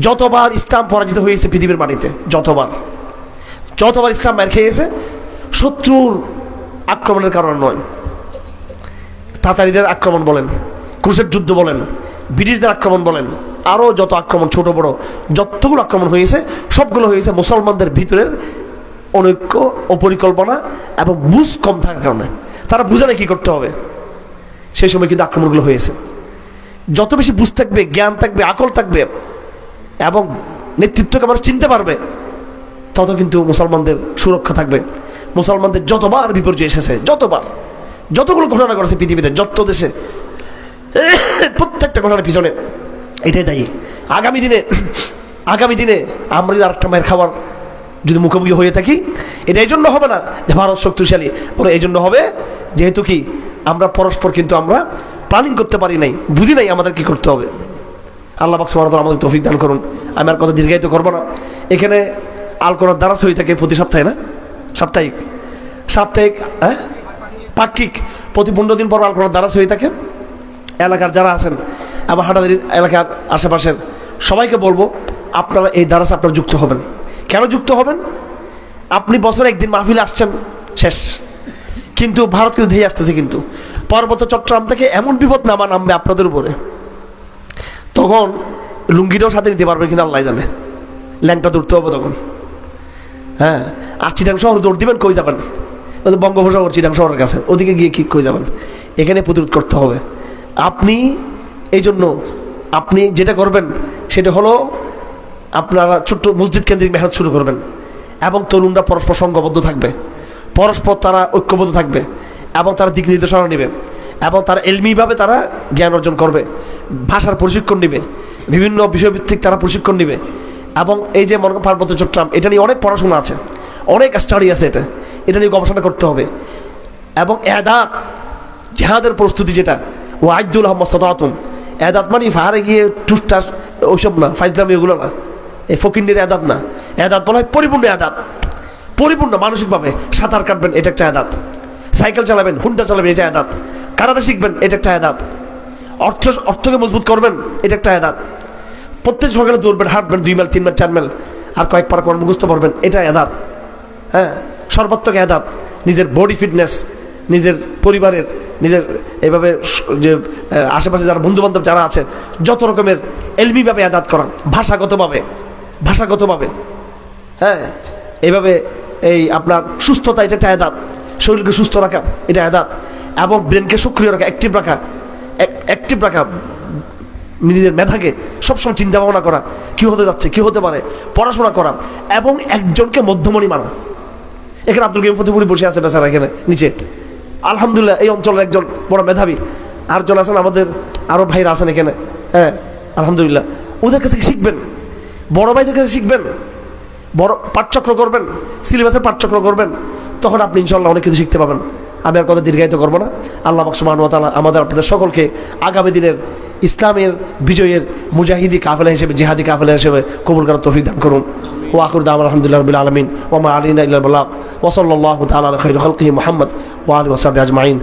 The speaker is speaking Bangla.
যতবার ইসলাম পরাজিত হয়েছে পৃথিবীর মাটিতে, যতবার। যতবার ইসলাম মার খেয়েছে, শত্রুর আক্রমণের কারণে নয়। তাতারিদের আক্রমণ বলেন, ক্রুশের যুদ্ধ বলেন, ব্রিটিশদের আক্রমণ বলেন, আরও যত আক্রমণ, ছোট বড়, যতগুলো আক্রমণ হয়েছে, সবগুলো হয়েছে মুসলমানদের ভিতরের অনৈক্য, অপরিকল্পনা এবং বুঝ কম থাকার কারণে। তারা বুঝে না কী করতে হবে। সেই সময় কিন্তু আক্রমণগুলো হয়েছে। যত বেশি বুঝ থাকবে, জ্ঞান থাকবে, আকল থাকবে এবং নেতৃত্বকে মানুষ চিনতে পারবে তত কিন্তু মুসলমানদের সুরক্ষা থাকবে। মুসলমানদের যতবার বিপর্যয় এসেছে, যতবার, যতগুলো ঘটনা করেছে পৃথিবীতে, যত দেশে, প্রত্যেকটা ঘটনার পিছনে এটাই দায়ী। আগামী দিনে আগামী দিনে আমরা যদি আরেকটা মায়ের খাবার যদি মুখোমুখি হয়ে থাকি, এটা এই জন্য হবে না যে ভারত শক্তিশালী। বলে এই জন্য হবে যেহেতু কি, আমরা পরস্পর কিন্তু আমরা প্ল্যানিং করতে পারি নাই, বুঝি নাই আমাদের কি করতে হবে। আল্লাহ বাক সুবহানাহু আমাদের তৌফিক দান করুন। আমি আর কথা দীর্ঘায়িত করব না। এখানে আল কোরআন দ্বারা হয়ে থাকে প্রতি সপ্তাহে না? সাপ্তাহিক। সাপ্তাহিক হ্যাঁ? পাক্ষিক। প্রতি পনেরো দিন পর আল কোরআন দ্বারা হয়ে থাকে। এলাকার যারা আছেন আমার হাটাদারি এলাকার আশেপাশের, সবাইকে বলব, আপনারা এই দ্বারা আপনারা যুক্ত হবেন। কেন যুক্ত হবেন? আপনি বছরে একদিন মাহফিলে আসছেন, শেষ। কিন্তু ভারত কিন্তু ধেয়ে আসতেছে কিন্তু। পার্বত্য চট্টগ্রাম থেকে এমন বিপদ নামা নামবে আপনাদের উপরে। তখন লুঙ্গিটাও সাথে নিতে পারবেন কিনা আল্লাহ জানে। ল্যাংটা দৌড়তে হবে তখন। হ্যাঁ আর চিটাং শহর দৌড় দিবেন, কই যাবেন? বঙ্গোপসাগর, চিটাং শহরের কাছে। ওদিকে গিয়ে কি কই যাবেন? এখানে প্রতিরোধ করতে হবে। আপনি এই জন্য আপনি যেটা করবেন, সেটা হলো আপনারা ছোট্ট মসজিদ কেন্দ্রিক মেহনত শুরু করবেন এবং তরুণরা পরস্পর সঙ্গবদ্ধ থাকবে। পরস্পর তারা ঐক্যবদ্ধ থাকবে এবং তারা দিক নির্দেশনা নেবে এবং তারা এলমিভাবে তারা জ্ঞান অর্জন করবে। ভাষার প্রশিক্ষণ নেবে, বিভিন্ন বিষয়ভিত্তিক তারা প্রশিক্ষণ নেবে। এবং এই যে মনে পার্বত্য চট্টগ্রাম, এটা নিয়ে অনেক পড়াশোনা আছে, অনেক স্টাডি আছে এটা এটা নিয়ে গবেষণা করতে হবে। এবং এদাত, জেহাদের প্রস্তুতি যেটা, ও আইদুল আহমদ সদাতুন, এদাত মানে ফাহারে গিয়ে টুসটাস ওইসব না, ফাইজলামি ওগুলো না, এই ফকিন্ডির এদাত না। এদাত বলা হয় পরিপূর্ণ এদাত, পরিপূর্ণ মানসিকভাবে সাঁতার কাটবেন এটা একটা এদাত, সাইকেল চালাবেন, হুন্ডা চালাবেন এটা এদাত, কারাতে শিখবেন এটা একটা এদাত। অর্থ, অর্থকে মজবুত করবেন, এটা একটা এদাত প্রত্যেক সকালে দৌড়বেন হাঁটবেন, দুই মাইল, তিন মাইল, চার মাইল, আর কয়েক পারা কর্ম বুঝতে পারবেন এটা এদাত হ্যাঁ? সর্বাত্মক এদাত নিজের বডি ফিটনেস নিজের পরিবারের, নিজের এভাবে যে আশেপাশে যারা বন্ধু বান্ধব যারা আছে, যত রকমের এলমিভাবে আদাত করা ভাষাগতভাবে ভাষাগতভাবে। হ্যাঁ? এইভাবে এই আপনার সুস্থতা, এটা একটা আদাত শরীরকে সুস্থ রাখা, এটা আদাত এবং ব্রেনকে সক্রিয় রাখা অ্যাক্টিভ রাখা অ্যাক্টিভ রাখা, নিজের মেধাকে সবসময় চিন্তা ভাবনা করা, কি হতে যাচ্ছে, কি হতে পারে, পড়াশোনা করা এবং একজনকে মধ্যমণি মানা। এখানে আব্দুল গেম ফতিপুরি বসে আছে বেচারা এখানে, নিচে। আলহামদুলিল্লাহ, এই অঞ্চলের একজন বড় মেধাবী। আরেকজন আছেন আমাদের আরও ভাইরা আছেন এখানে। হ্যাঁ আলহামদুলিল্লাহ। ওদের কাছে শিখবেন। বড় ভাইদের কাছে শিখবেন। বড় পাঠচক্র করবেন। সিলেবাসের পাঠচক্র করবেন। তখন আপনি ইনশাল্লাহ অনেক কিছু শিখতে পাবেন। আমি আর কথা দীর্ঘায়িত করব না। আল্লাহ বাকসুমানুয়াতালা আমাদের আপনাদের সকলকে আগামী দিনের ইসলামের বিজয়ের মুজাহিদি কাফেলা হিসেবে, জিহাদি কাফেলা হিসেবে কবুল করার তৌফিক দান করুন। ও আকুর দাম আলহামদুলিল্লাহ রবিল আলমিন। ওমা আলিনা ইল্লাহ ওসল্লাহ তালা খৈর খলকি মোহাম্মদ ওয়াল ওসাব আজমাইন।